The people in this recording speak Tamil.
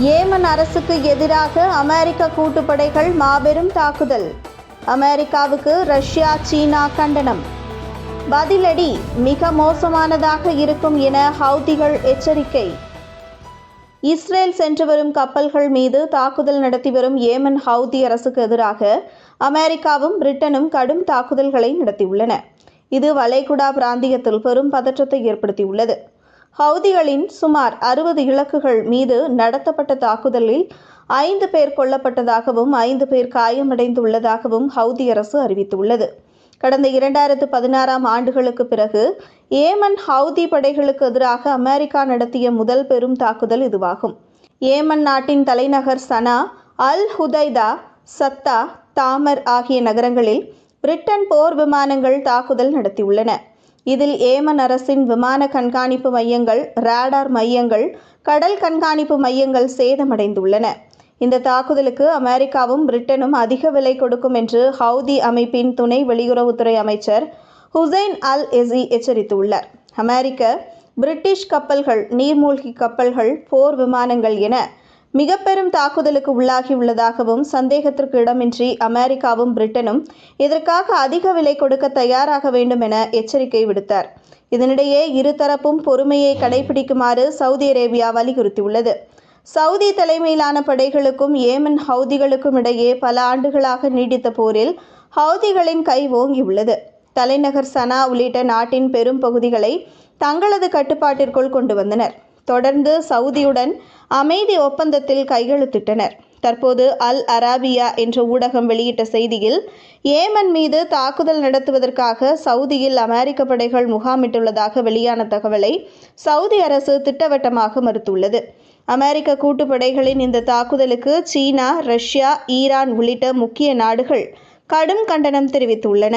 ஏமன் அரசுக்கு எதிராக அமெரிக்க கூட்டுப்படைகள் மாபெரும் தாக்குதல். அமெரிக்காவுக்கு ரஷ்யா சீனா கண்டனம். பதிலடி மிக மோசமானதாக இருக்கும் என ஹவுதிகள் எச்சரிக்கை. இஸ்ரேல் சென்று வரும் கப்பல்கள் மீது தாக்குதல் நடத்தி வரும் ஏமன் ஹவுதி அரசுக்கு எதிராக அமெரிக்காவும் பிரிட்டனும் கடும் தாக்குதல்களை நடத்தியுள்ளன. இது வளைகுடா பிராந்தியத்தில் பெரும் பதற்றத்தை ஏற்படுத்தியுள்ளது. ஹவுதிகளின் சுமார் அறுபது இலக்குகள் மீது நடத்தப்பட்ட தாக்குதலில் ஐந்து பேர் கொல்லப்பட்டதாகவும் ஐந்து பேர் காயமடைந்துள்ளதாகவும் ஹவுதி அரசு அறிவித்துள்ளது. கடந்த இரண்டாயிரத்து பதினாறாம் ஆண்டுகளுக்கு பிறகு ஏமன் ஹவுதி படைகளுக்கு எதிராக அமெரிக்கா நடத்திய முதல் பெரும் தாக்குதல் இதுவாகும். ஏமன் நாட்டின் தலைநகர் சனா அல் ஹுதைதா சத்தா தாமர் ஆகிய நகரங்களில் பிரிட்டன் போர் விமானங்கள் தாக்குதல் நடத்தியுள்ளன. இதில் ஏமன் அரசின் விமான கண்காணிப்பு மையங்கள் ராடார் மையங்கள் கடல் கண்காணிப்பு மையங்கள் சேதமடைந்துள்ளன. இந்த தாக்குதலுக்கு அமெரிக்காவும் பிரிட்டனும் அதிக விலை கொடுக்கும் என்று ஹவுதி அமைப்பின் துணை வெளியுறவுத்துறை அமைச்சர் ஹுசைன் அல் எசி எச்சரித்துள்ளார். அமெரிக்க பிரிட்டிஷ் கப்பல்கள் நீர்மூழ்கி கப்பல்கள் போர் விமானங்கள் என மிக பெரும் தாக்குதலுக்கு உள்ளாகியுள்ளதாகவும் சந்தேகத்திற்கு இடமின்றி அமெரிக்காவும் பிரிட்டனும் இதற்காக அதிக விலை கொடுக்க தயாராக வேண்டும் என எச்சரிக்கை விடுத்தார். இதனிடையே இருதரப்பும் பொறுமையை கடைபிடிக்குமாறு சவுதி அரேபியா வலியுறுத்தியுள்ளது. சவுதி தலைமையிலான படைகளுக்கும் ஏமன் ஹவுதிகளுக்கும் இடையே பல ஆண்டுகளாக நீடித்த போரில் ஹவுதிகளின் கை ஓங்கியுள்ளது. தலைநகர் சனா உள்ளிட்ட நாட்டின் பெரும் பகுதிகளை தங்களது கட்டுப்பாட்டிற்குள் கொண்டு வந்தனர். தொடர்ந்து சவுதியுடன் அமைதி ஒப்பந்தத்தில் கையெழுத்திட்டனர். தற்போது அல் அராபியா என்ற ஊடகம் வெளியிட்ட செய்தியில் ஏமன் மீது தாக்குதல் நடத்துவதற்காக சவுதியில் அமெரிக்க படைகள் முகாமிட்டுள்ளதாக வெளியான தகவலை சவுதி அரசு திட்டவட்டமாக மறுத்துள்ளது. அமெரிக்க கூட்டுப்படைகளின் இந்த தாக்குதலுக்கு சீனா ரஷ்யா ஈரான் உள்ளிட்ட முக்கிய நாடுகள் கடும் கண்டனம் தெரிவித்துள்ளன.